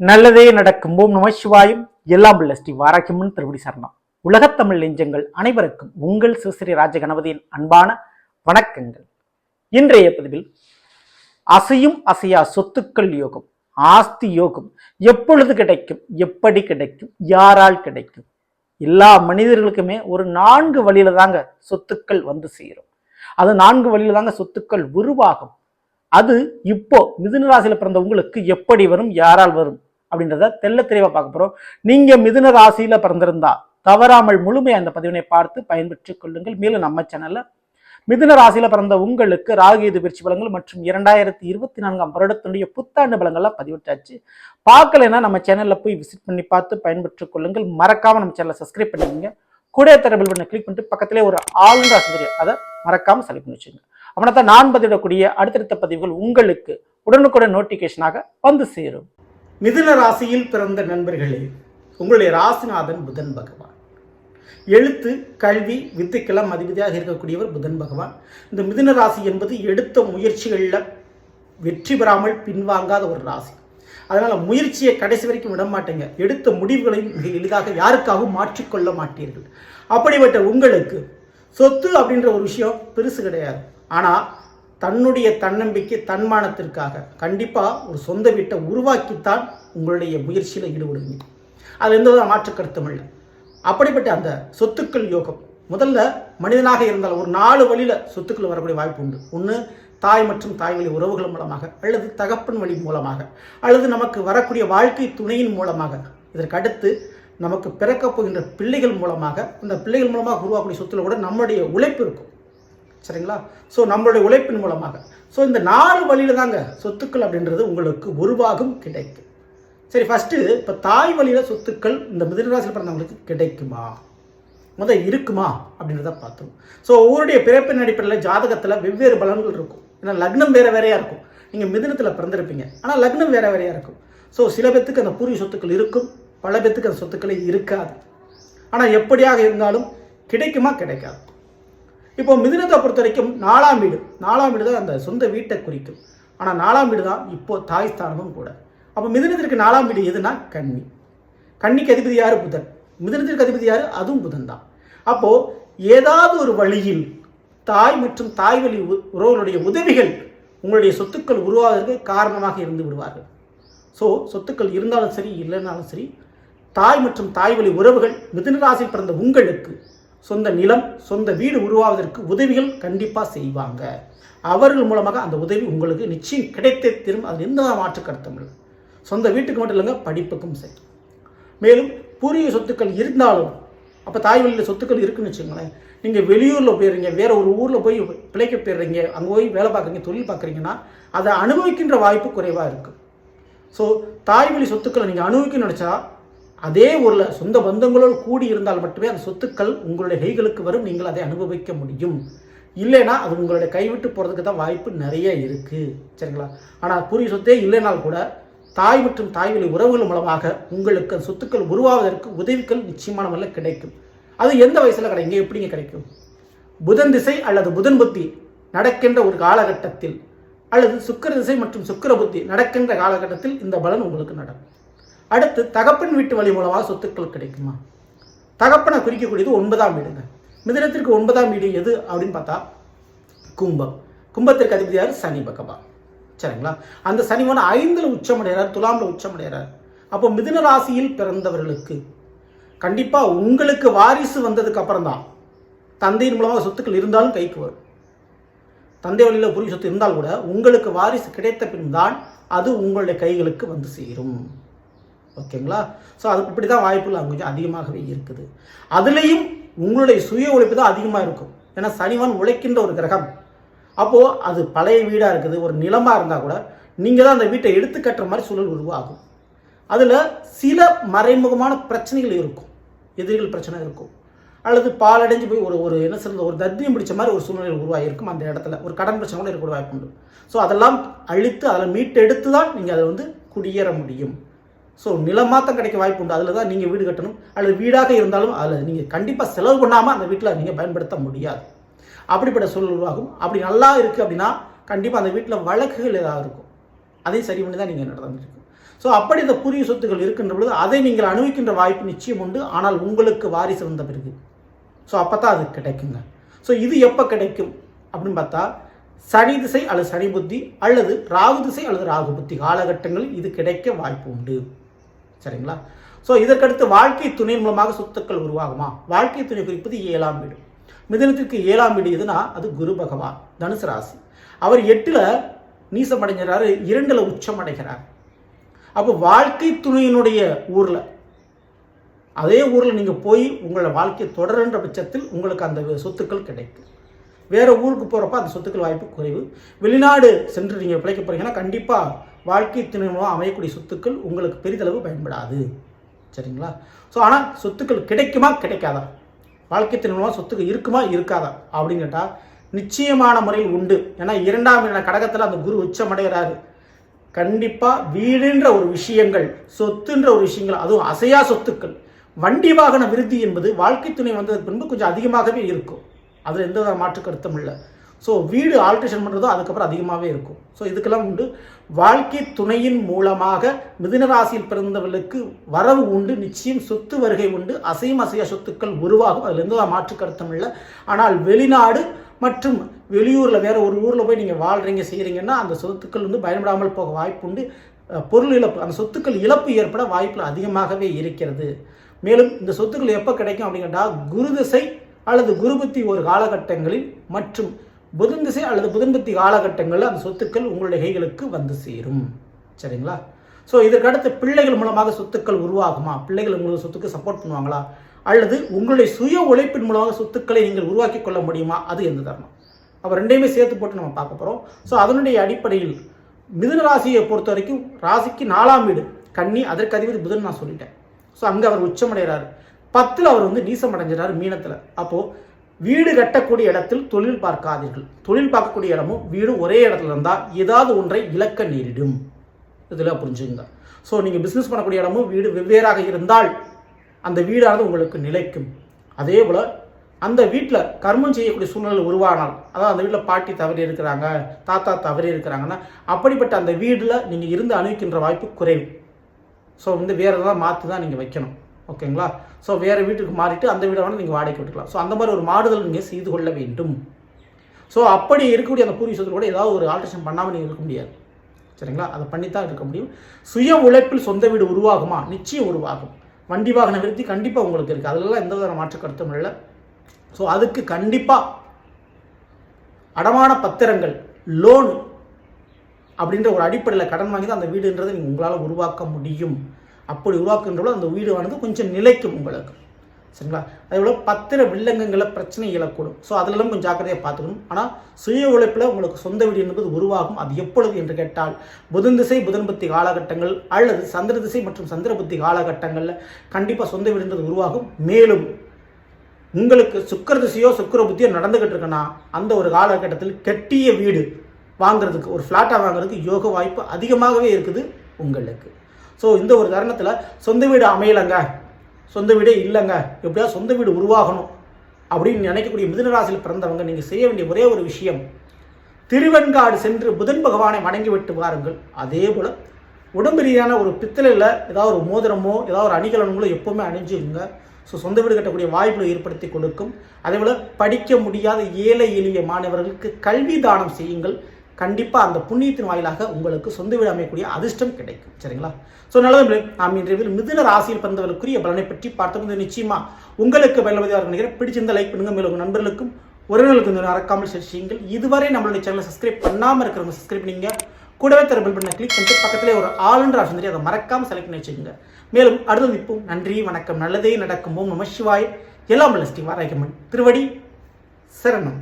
நல்லதே நடக்கும். ஓம் நம சிவாயும். எல்லாம் உள்ள ஸ்ரீ வாராக்கியம்மன் திருவடி சரணம். உலகத்தமிழ் நெஞ்சங்கள் அனைவருக்கும் உங்கள் சிவஸ்ரீ ராஜ கணபதியின் அன்பான வணக்கங்கள். இன்றைய பதிவில் அசையும் அசையா சொத்துக்கள் யோகம் ஆஸ்தி யோகம் எப்பொழுது கிடைக்கும் எப்படி கிடைக்கும் யாரால் கிடைக்கும்? எல்லா மனிதர்களுக்குமே ஒரு நான்கு வழியில தாங்க சொத்துக்கள் வந்து சேரும். அது நான்கு வழியில தாங்க சொத்துக்கள் உருவாகும். அது இப்போ மிதுன ராசியில பிறந்த உங்களுக்கு எப்படி வரும் யாரால் வரும்? அப்படின்றத தெல்ல தெளிவாக பார்க்க போகிறோம் நீங்கள் மிதுன ராசியில் பிறந்திருந்தா தவறாமல் முழுமையாக அந்த பதிவினை பார்த்து பயன்பெற்றுக் கொள்ளுங்கள். மேலும் நம்ம சேனலில் மிதுன ராசியில் பிறந்த உங்களுக்கு ராகுகேது பயிற்சி பலங்கள் மற்றும் இரண்டாயிரத்தி இருபத்தி நான்காம் வருடத்தினுடைய புத்தாண்டு பலங்கள்லாம் பதிவிட்டாச்சு. பார்க்கலைன்னா நம்ம சேனலில் போய் விசிட் பண்ணி பார்த்து பயன்பெற்றுக் கொள்ளுங்கள். மறக்காமல் நம்ம சேனலை சப்ஸ்கிரைப் பண்ணிக்கோங்க. கூட தரபில் பண்ண கிளிக் பண்ணிட்டு பக்கத்திலே ஒரு ஆளுநர் ஆசிரியர் அதை மறக்காமல் செலக்ட் பண்ணி வச்சுங்க அப்படின்னா தான் நான் பதிவிடக்கூடிய அடுத்தடுத்த பதிவுகள் உங்களுக்கு உடனுக்குடன் நோட்டிஃபிகேஷனாக வந்து சேரும். மிதுன ராசியில் பிறந்த நண்பர்களே உங்களுடைய ராசிநாதன் புதன் பகவான். எழுத்து கல்வி வித்துக்கெல்லாம் அதிபதியாக இருக்கக்கூடியவர் புதன் பகவான். இந்த மிதுன ராசி என்பது எடுத்த முயற்சிகளில் வெற்றி பெறாமல் பின்வாங்காத ஒரு ராசி. அதனால் முயற்சியை கடைசி வரைக்கும் விட மாட்டேங்க. எடுத்த முடிவுகளையும் மிக எளிதாக யாருக்காகவும் மாற்றிக்கொள்ள மாட்டீர்கள். அப்படிப்பட்ட உங்களுக்கு சொத்து அப்படின்ற ஒரு விஷயம் பெருசு கிடையாது. ஆனால் தன்னுடைய தன்னம்பிக்கை தன்மானத்திற்காக கண்டிப்பாக ஒரு சொந்த வீட்டை உருவாக்கித்தான் உங்களுடைய முயற்சியில் ஈடுபடுவீங்க. அது எந்த வித மாற்று கருத்தும் இல்லை. அப்படிப்பட்ட அந்த சொத்துக்கள் யோகம். முதல்ல மனிதனாக இருந்தால் ஒரு நாலு வழியில் சொத்துக்கள் வரக்கூடிய வாய்ப்பு உண்டு. ஒன்று தாய் மற்றும் தாய் வழி உறவுகள் மூலமாக அல்லது தகப்பன் வழி மூலமாக அல்லது நமக்கு வரக்கூடிய வாழ்க்கை துணையின் மூலமாக. இதற்கு அடுத்து நமக்கு பிறக்கப் போகின்ற பிள்ளைகள் மூலமாக அந்த பிள்ளைகள் மூலமாக உருவாக்கக்கூடிய சொத்துல கூட நம்முடைய உழைப்பு இருக்கும். சரிங்களா? ஸோ நம்மளுடைய உழைப்பின் மூலமாக. ஸோ இந்த நாலு வழியில் தாங்க சொத்துக்கள் அப்படின்றது உங்களுக்கு உருவாகும் கிடைக்கும். சரி ஃபஸ்ட்டு இப்போ தாய் வழியில் சொத்துக்கள் இந்த மிதனராசியில் பிறந்தவங்களுக்கு கிடைக்குமா? முதல் இருக்குமா அப்படின்றத பார்த்தோம். ஸோ ஒவ்வொருடைய பிறப்பின் அடிப்படையில் ஜாதகத்தில் வெவ்வேறு பலன்கள் இருக்கும். ஏன்னா லக்னம் வேறு வேறையாக இருக்கும். நீங்கள் மிதனத்தில் பிறந்திருப்பீங்க. ஆனால் லக்னம் வேறு வேறையாக இருக்கும். ஸோ சில பேத்துக்கு அந்த பூர்வீக சொத்துக்கள் இருக்கும். பல பேத்துக்கு அந்த சொத்துக்களே இருக்காது. ஆனால் எப்படியாக இருந்தாலும் கிடைக்குமா கிடைக்காது. இப்போ மிதுனத்தை பொறுத்த வரைக்கும் நாலாம் வீடு. நாலாம் வீடு தான் அந்த சொந்த வீட்டை குறிக்கும். ஆனால் நாலாம் வீடு தான் இப்போ தாய் ஸ்தானமும் கூட. அப்போ மிதுனத்திற்கு நாலாம் வீடு எதுனா கன்னி. கன்னிக்கு அதிபதி யார்? புதன். மிதுனத்திற்கு அதிபதி யார்? அதுவும் புதன் தான். அப்போது ஏதாவது ஒரு வழியில் தாய் மற்றும் தாய் வழி உ- உறவுகளுடைய உதவிகள் உங்களுடைய சொத்துக்கள் உருவாவதற்கு காரணமாக இருந்து விடுவார்கள். ஸோ சொத்துக்கள் இருந்தாலும் சரி இல்லைனாலும் சரி தாய் மற்றும் தாய் வழி உறவுகள் மிதுன ராசியில் பிறந்த உங்களுக்கு சொந்த நிலம் சொந்த வீடு உருவாவதற்கு உதவிகள் கண்டிப்பாக செய்வாங்க. அவர்கள் மூலமாக அந்த உதவி உங்களுக்கு நிச்சயம் கிடைத்தே திரும்ப அதில் எந்த மாற்று கருத்தும் இல்லை. சொந்த வீட்டுக்கு மட்டும் இல்லைங்க படிப்புக்கும் சரி. மேலும் பூர்வீக சொத்துக்கள் இருந்தாலும் அப்போ தாய் வழியில் சொத்துக்கள் இருக்குன்னு வச்சுக்கோங்களேன் நீங்கள் வெளியூரில் போயிடுறீங்க வேறு ஒரு ஊரில் போய் பிழைக்க போயிடுறீங்க அங்கே போய் வேலை பார்க்குறீங்க தொழில் பார்க்குறீங்கன்னா அதை அனுபவிக்கின்ற வாய்ப்பு குறைவாக இருக்கும் ஸோ தாய் வழி சொத்துக்களை நீங்கள் அனுபவிக்கணும்னு நினச்சா அதே ஊரில் சொந்த பந்தங்களோடு கூடி இருந்தால் மட்டுமே அந்த சொத்துக்கள் உங்களுடைய கைகளுக்கு வரும் நீங்கள் அதை அனுபவிக்க முடியும். இல்லைன்னா அது உங்களுடைய கைவிட்டு போகிறதுக்கு தான் வாய்ப்பு நிறைய இருக்குது சரிங்களா? ஆனால் பூர்வீக சொத்தே இல்லைனால் கூட தாய் மற்றும் தாய் வழி உறவுகள் மூலமாக உங்களுக்கு அந்த சொத்துக்கள் உருவாவதற்கு உதவிகள் நிச்சயமான முறையில் கிடைக்கும். அது எந்த வயசில் கிடைக்கும்? எப்படிங்க கிடைக்கும்? புதன் திசை அல்லது புதன் புத்தி நடக்கின்ற ஒரு காலகட்டத்தில் அல்லது சுக்கிர திசை மற்றும் சுக்கிர புத்தி நடக்கின்ற காலகட்டத்தில் இந்த பலன் உங்களுக்கு நடக்கும் அடுத்து தகப்பன் வீட்டு வழி மூலமாக சொத்துக்கள் கிடைக்குமா? தகப்பனை குறிக்கக்கூடியது ஒன்பதாம் வீடுங்க. மிதினத்திற்கு ஒன்பதாம் வீடு எது அப்படின்னு பார்த்தா கும்பம். கும்பத்திற்கு அதிபதியார் சனி பகவான். சரிங்களா? அந்த சனிவன் ஐந்தில் உச்சமடைகிறார் துலாமில் உச்சமடைகிறார். அப்போ மிதுன ராசியில் பிறந்தவர்களுக்கு கண்டிப்பாக உங்களுக்கு வாரிசு வந்ததுக்கு அப்புறம் தான் தந்தையின் மூலமாக சொத்துக்கள் இருந்தாலும் கைக்கு வரும். தந்தை வழியில் புரிய சொத்து இருந்தால் கூட உங்களுக்கு வாரிசு கிடைத்த பின் தான் அது உங்களுடைய கைகளுக்கு வந்து சேரும். ஓகேங்களா? ஸோ அது இப்படி தான் வாய்ப்புகள் அங்கே கொஞ்சம் அதிகமாகவே இருக்குது. அதுலேயும் உங்களுடைய சுய உழைப்பு தான் அதிகமாக இருக்கும். ஏன்னா சனிவன் உழைக்கின்ற ஒரு கிரகம். அப்போது அது பழைய வீடாக இருக்குது ஒரு நிலமாக இருந்தால் கூட நீங்கள் தான் அந்த வீட்டை எடுத்து கட்டுற மாதிரி சூழல் உருவாகும். அதில் சில மறைமுகமான பிரச்சனைகள் இருக்கும். எதிரிகள் பிரச்சனை இருக்கும். அல்லது பாலடைஞ்சு போய் ஒரு ஒரு என்ன சொல்றது ஒரு தத்தியம் பிடிச்ச மாதிரி ஒரு சூழ்நிலை உருவாகிருக்கும் அந்த இடத்துல. ஒரு கடன் பிரச்சனை கூட இருக்க வாய்ப்பு உண்டு. ஸோ அதெல்லாம் அழித்து அதில் மீட்டெடுத்து தான் நீங்கள் அதை வந்து குடியேற முடியும். ஸோ நிலமாத்தம் கிடைக்க வாய்ப்பு உண்டு. அதில் தான் நீங்கள் வீடு கட்டணும். அல்லது வீடாக இருந்தாலும் அதில் நீங்கள் கண்டிப்பாக செலவு பண்ணாமல் அந்த வீட்டில் நீங்கள் பயன்படுத்த முடியாது. அப்படிப்பட்ட சூழல் உருவாகும். அப்படி நல்லா இருக்குது அப்படின்னா கண்டிப்பாக அந்த வீட்டில் வழக்குகள் ஏதாவது இருக்கும். அதையும் சரி பண்ணி தான் நீங்கள் நடந்துருக்கு ஸோ அப்படி இந்த பூர்வீக சொத்துக்கள் இருக்கின்ற பொழுது அதை நீங்கள் அனுபவிக்கின்ற வாய்ப்பு நிச்சயம் உண்டு. ஆனால் உங்களுக்கு வாரிசு வந்த பிறகு. ஸோ அப்போ தான் அது கிடைக்குங்க. ஸோ இது எப்போ கிடைக்கும்? அப்படின்னு பார்த்தா சனி திசை அல்லது சனி புத்தி அல்லது ராகு திசை அல்லது ராகு புத்தி காலகட்டங்களில் இது கிடைக்க வாய்ப்பு உண்டு. சரிங்களா? ஸோ இதற்கடுத்து வாழ்க்கை துணை மூலமாக சொத்துக்கள் உருவாகுமா? வாழ்க்கை துணை குறிப்பது ஏழாம் வீடு. மிதனத்திற்கு ஏழாம் வீடு எதுனா? அது குரு பகவான் தனுசு ராசி. அவர் எட்டில் நீசம் அடைஞ்சாரு இரண்டில் உச்சம் அடைகிறார். அப்போ வாழ்க்கை துணையினுடைய ஊரில் அதே ஊரில் நீங்கள் போய் உங்களோட வாழ்க்கையை தொடருன்ற பட்சத்தில் உங்களுக்கு அந்த சொத்துக்கள் கிடைக்கும். வேறு ஊருக்கு போகிறப்ப அந்த சொத்துக்கள் வாய்ப்பு குறைவு. வெளிநாடு சென்று நீங்கள் பிழைக்க போகிறீங்கன்னா கண்டிப்பாக வாழ்க்கை துணை மூலம் அமையக்கூடிய சொத்துக்கள் உங்களுக்கு பெரிதளவு பயன்படாது. சரிங்களா? ஸோ ஆனால் சொத்துக்கள் கிடைக்குமா? கிடைக்காதா? வாழ்க்கை துணை மூலமாக சொத்துக்கள் இருக்குமா? இருக்காதா? அப்படின்னு கேட்டால் நிச்சயமான முறையில் உண்டு. ஏன்னா இரண்டாம் இட கடகத்தில் அந்த குரு உச்சமடைகிறாரு. கண்டிப்பாக வீடுன்ற ஒரு விஷயங்கள் சொத்துன்ற ஒரு விஷயங்கள் அதுவும் அசையா சொத்துக்கள் வண்டி வாகன விருத்தி என்பது வாழ்க்கை துணை வந்ததுக்கு பின்பு கொஞ்சம் அதிகமாகவே இருக்கும். அதில் எந்த மாற்று கருத்தும் இல்லை. ஸோ வீடு ஆல்ட்ரேஷன் பண்ணுறதோ அதுக்கப்புறம் அதிகமாகவே இருக்கும். ஸோ இதுக்கெல்லாம் உண்டு. வாழ்க்கை துணையின் மூலமாக மிதுனராசியில் பிறந்தவர்களுக்கு வரவு உண்டு. நிச்சயம் சொத்து வருகை உண்டு. அசையும் அசைய சொத்துக்கள் உருவாகும். அதில் எந்த மாற்று கருத்தும் இல்லை. ஆனால் வெளிநாடு மற்றும் வெளியூரில் வேற ஒரு ஊரில் போய் நீங்கள் வாழ்கிறீங்க செய்கிறீங்கன்னா அந்த சொத்துக்கள் வந்து பயன்படாமல் போக வாய்ப்பு உண்டு. பொருள் இழப்பு அந்த சொத்துக்கள் இழப்பு ஏற்பட வாய்ப்புகள் அதிகமாகவே இருக்கிறது. மேலும் இந்த சொத்துக்கள் எப்போ கிடைக்கும் அப்படின்னு கேட்டால் குரு திசை அல்லது குருபத்தி ஒரு காலகட்டங்களில் மற்றும் புதன் திசை அல்லது புதன் பத்தி காலகட்டங்களில் அந்த சொத்துக்கள் உங்களுடைய கைகளுக்கு வந்து சேரும். சரிங்களா? ஸோ இதற்கடுத்து பிள்ளைகள் மூலமாக சொத்துக்கள் உருவாகுமா? பிள்ளைகள் உங்களுக்கு சொத்துக்கு சப்போர்ட் பண்ணுவாங்களா? அல்லது உங்களுடைய சுய உழைப்பின் மூலமாக சொத்துக்களை நீங்கள் உருவாக்கி கொள்ள முடியுமா? அது எந்த தருணம்? அப்போ ரெண்டையுமே சேர்த்து போட்டு நம்ம பார்க்க போகிறோம் ஸோ அதனுடைய அடிப்படையில் மிதுன ராசியை பொறுத்த வரைக்கும் ராசிக்கு நாலாம் வீடு கன்னி அதற்கு அதிபதி புதன் நான் சொல்லிட்டேன். ஸோ அங்கே அவர் உச்சமடைகிறார். பத்தில் அவர் வந்து நீசம் அடைஞ்சிடறாரு மீனத்தில். அப்போது வீடு கட்டக்கூடிய இடத்தில் தொழில் பார்க்காதீர்கள். தொழில் பார்க்கக்கூடிய இடமும் வீடும் ஒரே இடத்துல இருந்தால் ஏதாவது ஒன்றை இழக்க நேரிடும். இதில் புரிஞ்சுங்க ஸோ நீங்கள் பிஸ்னஸ் பண்ணக்கூடிய இடமும் வீடு வெவ்வேறாக இருந்தால் அந்த வீடானது உங்களுக்கு நிலைக்கும். அதே போல் அந்த வீட்டில் கர்மம் செய்யக்கூடிய சூழ்நிலை உருவானால் அதாவது அந்த வீட்டில் பாட்டி தவறி இருக்கிறாங்க தாத்தா தவறி இருக்கிறாங்கன்னா அப்படிப்பட்ட அந்த வீட்டில் நீங்கள் இருந்து அணுவிக்கின்ற வாய்ப்பு குறைவு. ஸோ வந்து வேறு எதாவது மாற்றி தான் நீங்கள் வைக்கணும். ஓகேங்களா? ஸோ வேறு வீட்டுக்கு மாறிட்டு அந்த வீடை வேணால் நீங்கள் வாடகைக்கு விட்டுக்கலாம். ஸோ அந்த மாதிரி ஒரு மாறுதல் நீங்கள் செய்து கொள்ள வேண்டும். ஸோ அப்படி இருக்கக்கூடிய அந்த பூர்வீக சொத்து கூட ஏதாவது ஒரு ஆல்ட்ரேஷன் பண்ணாமல் நீங்கள் இருக்க முடியாது. சரிங்களா? அதை பண்ணி தான் இருக்க முடியும். சுய உழைப்பில் சொந்த வீடு உருவாகுமா? நிச்சயம் உருவாகும். வண்டி வாகன விருத்தி கண்டிப்பாக உங்களுக்கு இருக்குது அதிலெல்லாம் எந்த விதமான மாற்று கருத்தும் இல்லை. ஸோ அதுக்கு கண்டிப்பாக அடமான பத்திரங்கள் லோன் அப்படின்ற ஒரு அடிப்படையில் கடன் வாங்கி தான் அந்த வீடுன்றதை நீங்கள் உங்களால் உருவாக்க முடியும். அப்படி உருவாக்குன்றபோது அந்த வீடானது கொஞ்சம் நிலைக்கும் உங்களுக்கு. சரிங்களா? அதே போல் பத்திர வில்லங்கங்களை பிரச்சனை இழக்கூடும் ஸோ அதிலெல்லாம் கொஞ்சம் ஜாக்கிரதையாக பார்த்துக்கணும். ஆனால் சுய உழைப்பில் உங்களுக்கு சொந்த வீடு என்பது உருவாகும். அது எப்பொழுது என்று கேட்டால் புதன் திசை புதன் புத்தி காலகட்டங்கள் அல்லது சந்திர திசை மற்றும் சந்திர புத்தி காலகட்டங்களில் கண்டிப்பாக சொந்த வீடு என்பது உருவாகும். மேலும் உங்களுக்கு சுக்கர திசையோ சுக்கர புத்தியோ நடந்துக்கிட்டு இருக்குன்னா அந்த ஒரு காலகட்டத்தில் கெட்டிய வீடு வாங்குறதுக்கு ஒரு ஃப்ளாட்டாக வாங்குறதுக்கு யோக வாய்ப்பு அதிகமாகவே இருக்குது உங்களுக்கு. ஸோ இந்த ஒரு தருணத்தில் சொந்த வீடு அமையலைங்க. சொந்த வீடே இல்லைங்க. எப்படியாவது சொந்த வீடு உருவாகணும் அப்படின்னு நினைக்கக்கூடிய மிதுனராசியில் பிறந்தவங்க நீங்கள் செய்ய வேண்டிய ஒரே ஒரு விஷயம் திருவெண்காடு சென்று புதன் பகவானை வணங்கி விட்டு வாருங்கள். அதே போல் உடம்பு ரீதியான ஒரு பித்தளையில் ஏதாவது ஒரு மோதிரமோ ஏதாவது ஒரு அணிகலன்களோ எப்போவுமே அணிஞ்சிருங்க. ஸோ சொந்த வீடு கட்டக்கூடிய வாய்ப்புகளை ஏற்படுத்தி கொடுக்கும். அதே போல் படிக்க முடியாத ஏழை எளிய மாணவர்களுக்கு கல்வி தானம் செய்யுங்கள். கண்டிப்பாக அந்த புண்ணியத்தின் வாயிலாக உங்களுக்கு சொந்த வீடு அமையக்கூடிய அதிர்ஷ்டம் கிடைக்கும். சரிங்களா? ஸோ நல்லது நாம் இன்றைய மிதுன ராசியில் பிறந்தவர்களுக்குரிய பலனை பற்றி பார்த்தபோது நிச்சயமா உங்களுக்கு பயன்பதிவாக நினைக்கிறேன். பிடிச்சிருந்த லைக் பண்ணுங்க. மேலும் உங்கள் நண்பர்களுக்கும் உறவினர்களுக்கு இந்த மறக்காமல் செய்யுங்கள். இதுவரை நம்மளுடைய சேனலை சப்ஸ்கிரைப் பண்ணாமல் இருக்கிறவங்க சப்ஸ்கிரைப் பண்ணீங்க கூடவே தர பெல் பண்ண கிளிக் பண்ணிட்டு பக்கத்திலே ஒரு ஆளுன்ற ஆப்ஷன் தெரியும் அதை மறக்காமல் செலக்ட் பண்ணி வச்சுக்கோங்க. மேலும் அடுத்தது இப்போ நன்றி வணக்கம். நல்லதே நடக்கும். ஓம் நம சிவாய். எல்லாம் ஸ்ரீ வாராயம்மன் திருவடி சரணம்.